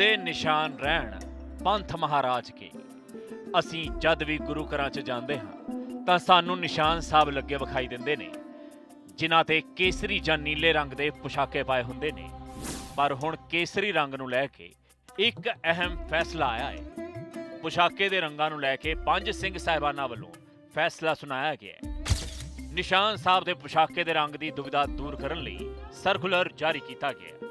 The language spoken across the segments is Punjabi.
ਦੇ ਨਿਸ਼ਾਨ ਰਹਿਣ ਪੰਥ ਮਹਾਰਾਜ ਕੇ। ਅਸੀਂ ਜਦ ਵੀ ਗੁਰੂ ਘਰਾਂ 'ਚ ਜਾਂਦੇ ਹਾਂ, ਤਾਂ ਸਾਨੂੰ ਨਿਸ਼ਾਨ ਸਾਹਿਬ ਲੱਗੇ ਵਿਖਾਈ ਦਿੰਦੇ ਨੇ, ਜਿਨ੍ਹਾਂ ਤੇ ਕੇਸਰੀ ਜਾਂ ਨੀਲੇ ਰੰਗ ਦੇ ਪੁਸ਼ਾਕੇ ਪਾਏ ਹੁੰਦੇ ਨੇ। ਪਰ ਹੁਣ ਕੇਸਰੀ ਰੰਗ ਨੂੰ ਲੈ ਕੇ ਇੱਕ ਅਹਿਮ ਫੈਸਲਾ ਆਇਆ ਹੈ। ਪੁਸ਼ਾਕੇ ਦੇ ਰੰਗਾਂ ਨੂੰ ਲੈ ਕੇ ਪੰਜ ਸਿੰਘ ਸਾਹਿਬਾਨਾਂ ਵੱਲੋਂ ਫੈਸਲਾ ਸੁਣਾਇਆ ਗਿਆ ਹੈ। ਨਿਸ਼ਾਨ ਸਾਹਿਬ ਦੇ ਪੁਸ਼ਾਕੇ ਦੇ ਰੰਗ ਦੀ ਦੁਵਿਧਾ ਦੂਰ ਕਰਨ ਲਈ ਸਰਕੂਲਰ ਜਾਰੀ ਕੀਤਾ ਗਿਆ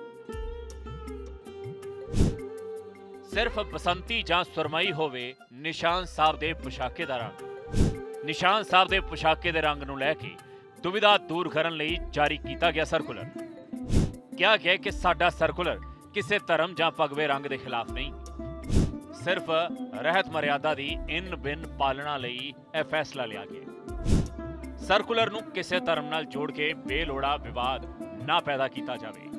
ਸਿਰਫ ਬਸੰਤੀ ਜਾਂ ਸੁਰਮਈ ਹੋਵੇ, ਨਿਸ਼ਾਨ ਸਾਹਿਬ ਦੇ ਪੁਸ਼ਾਕੇ ਦਾ ਰੰਗ। ਨਿਸ਼ਾਨ ਸਾਹਿਬ ਦੇ ਪੁਸ਼ਾਕੇ ਦੇ ਰੰਗ ਨੂੰ ਲੈ ਕੇ ਦੁਵਿਧਾ ਦੂਰ ਕਰਨ ਲਈ ਜਾਰੀ ਕੀਤਾ ਗਿਆ ਸਰਕੂਲਰ। ਕਿਹਾ ਗਿਆ ਕਿ ਸਾਡਾ ਸਰਕੂਲਰ ਕਿਸੇ ਧਰਮ ਜਾਂ ਪਗਵੇ ਰੰਗ ਦੇ ਖਿਲਾਫ ਨਹੀਂ। ਸਿਰਫ ਰਹਿਤ ਮਰਿਆਦਾ ਦੀ ਇਨ ਬਿਨ ਪਾਲਣਾ ਲਈ ਇਹ ਫੈਸਲਾ ਲਿਆ ਗਿਆ। ਸਰਕੂਲਰ ਨੂੰ ਕਿਸੇ ਧਰਮ ਨਾਲ ਜੋੜ ਕੇ ਬੇਲੋੜਾ ਵਿਵਾਦ ਨਾ ਪੈਦਾ ਕੀਤਾ ਜਾਵੇ।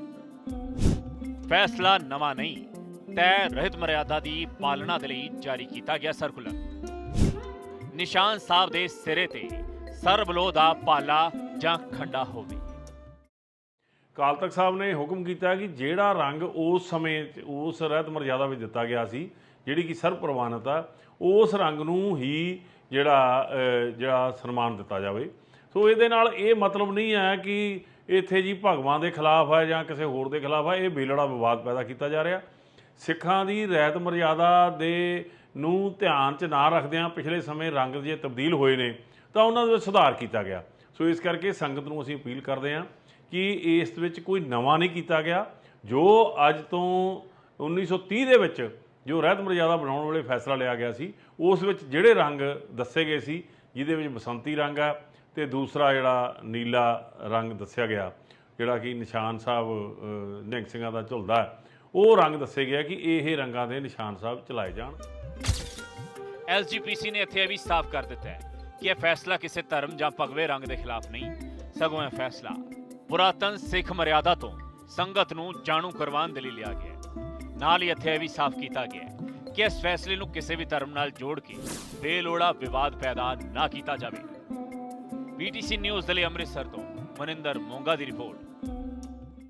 ਫੈਸਲਾ ਨਵਾਂ ਨਹੀਂ ਤੈਅ ਰਹਿਤ ਮਰਿਆਦਾ ਦੀ ਪਾਲਣਾ ਦੇ ਲਈ ਜਾਰੀ ਕੀਤਾ ਗਿਆ ਸਰਕੂਲਰ। ਨਿਸ਼ਾਨ ਸਾਹਿਬ ਦੇ ਸਿਰੇ ਤੇ ਸਰਬਲੋ ਦਾ ਪਾਲਾ ਜਾਂ ਖੰਡਾ ਹੋਵੇ। ਅਕਾਲ ਤਖਤ ਸਾਹਿਬ ਨੇ ਹੁਕਮ ਕੀਤਾ ਕਿ ਜਿਹੜਾ ਰੰਗ ਉਸ ਸਮੇਂ 'ਚ ਉਸ ਰਹਿਤ ਮਰਜ਼ਾਦਾ ਵਿੱਚ ਦਿੱਤਾ ਗਿਆ ਸੀ ਜਿਹੜੀ ਕਿ ਸਰਬ ਪ੍ਰਵਾਨਿਤ ਆ ਉਸ ਰੰਗ ਨੂੰ ਹੀ ਜਿਹੜਾ ਅਹ, ਜਿਹੜਾ ਸਨਮਾਨ ਦਿੱਤਾ ਜਾਵੇ। ਸੋ ਇਹਦੇ ਨਾਲ ਇਹ ਮਤਲਬ ਨਹੀਂ ਹੈ ਕਿ ਇੱਥੇ ਜੀ ਭਗਵਾਨ ਦੇ ਖਿਲਾਫ ਹੈ ਜਾਂ ਕਿਸੇ ਹੋਰ ਦੇ ਖਿਲਾਫ ਹੈ ਇਹ ਬੇਲੜਾ ਵਿਵਾਦ ਪੈਦਾ ਕੀਤਾ ਜਾ ਰਿਹਾ। ਸਿੱਖਾਂ ਦੀ ਰਹਿਤ ਮਰਿਆਦਾ ਦੇ ਨੂੰ ਧਿਆਨ 'ਚ ਨਾ ਰੱਖਦਿਆਂ ਪਿਛਲੇ ਸਮੇਂ ਰੰਗ ਜੇ ਤਬਦੀਲ ਹੋਏ ਨੇ ਤਾਂ ਉਹਨਾਂ ਦੇ ਵਿੱਚ ਸੁਧਾਰ ਕੀਤਾ ਗਿਆ। ਸੋ ਇਸ ਕਰਕੇ ਸੰਗਤ ਨੂੰ ਅਸੀਂ ਅਪੀਲ ਕਰਦੇ ਹਾਂ ਕਿ ਇਸ ਵਿੱਚ ਕੋਈ ਨਵਾਂ ਨਹੀਂ ਕੀਤਾ ਗਿਆ ਜੋ ਅੱਜ ਤੋਂ 1930 ਦੇ ਵਿੱਚ ਜੋ ਰਹਿਤ ਮਰਜ਼ਾਦਾ ਬਣਾਉਣ ਵਾਲੇ ਫੈਸਲਾ ਲਿਆ ਗਿਆ ਸੀ ਉਸ ਵਿੱਚ ਜਿਹੜੇ ਰੰਗ ਦੱਸੇ ਗਏ ਸੀ ਜਿਹਦੇ ਵਿੱਚ ਬਸੰਤੀ ਰੰਗ ਆ ਤੇ ਦੂਸਰਾ ਜਿਹੜਾ ਨੀਲਾ ਰੰਗ ਦੱਸਿਆ ਗਿਆ ਜਿਹੜਾ ਕਿ ਨਿਸ਼ਾਨ ਸਾਹਿਬ ਅ, ਨਿਹੰਗ ਸਿੰਘਾਂ ਦਾ ਝੁਲਦਾ ਉਹ ਰੰਗ ਦੱਸੇ ਗਿਆ ਕਿ ਇਹ ਰੰਗਾਂ ਦੇ ਨਿਸ਼ਾਨ ਸਾਹਿਬ ਚਲਾਏ ਜਾਣ। ਐਸਜੀਪੀਸੀ ਨੇ ਇੱਥੇ ਇਹ ਵੀ ਸਾਫ਼ ਕਰ ਦਿੱਤਾ ਹੈ ਕਿ ਇਹ ਫੈਸਲਾ ਕਿਸੇ ਧਰਮ ਜਾਂ ਭਗਵੇ ਰੰਗ ਦੇ ਖਿਲਾਫ ਨਹੀਂ, ਸਗੋਂ ਇਹ ਫੈਸਲਾ ਪੁਰਾਤਨ ਸਿੱਖ ਮਰਿਆਦਾ ਤੋਂ ਸੰਗਤ ਨੂੰ ਜਾਣੂ ਕਰਵਾਉਣ ਦੇ ਲਈ ਲਿਆ ਗਿਆ ਹੈ। ਨਾਲ ਹੀ ਇੱਥੇ ਇਹ ਵੀ ਸਾਫ਼ ਕੀਤਾ ਗਿਆ ਹੈ ਕਿ ਇਸ ਫੈਸਲੇ ਨੂੰ ਕਿਸੇ ਵੀ ਧਰਮ ਨਾਲ ਜੋੜ ਕੇ ਬੇਲੋੜਾ ਵਿਵਾਦ ਪੈਦਾ ਨਾ ਕੀਤਾ ਜਾਵੇ। ਪੀਟੀਸੀ ਨਿਊਜ਼ ਦੇ ਲਈ ਅੰਮ੍ਰਿਤਸਰ ਤੋਂ ਮਨਿੰਦਰ ਮੋਂਗਾ ਦੀ ਰਿਪੋਰਟ।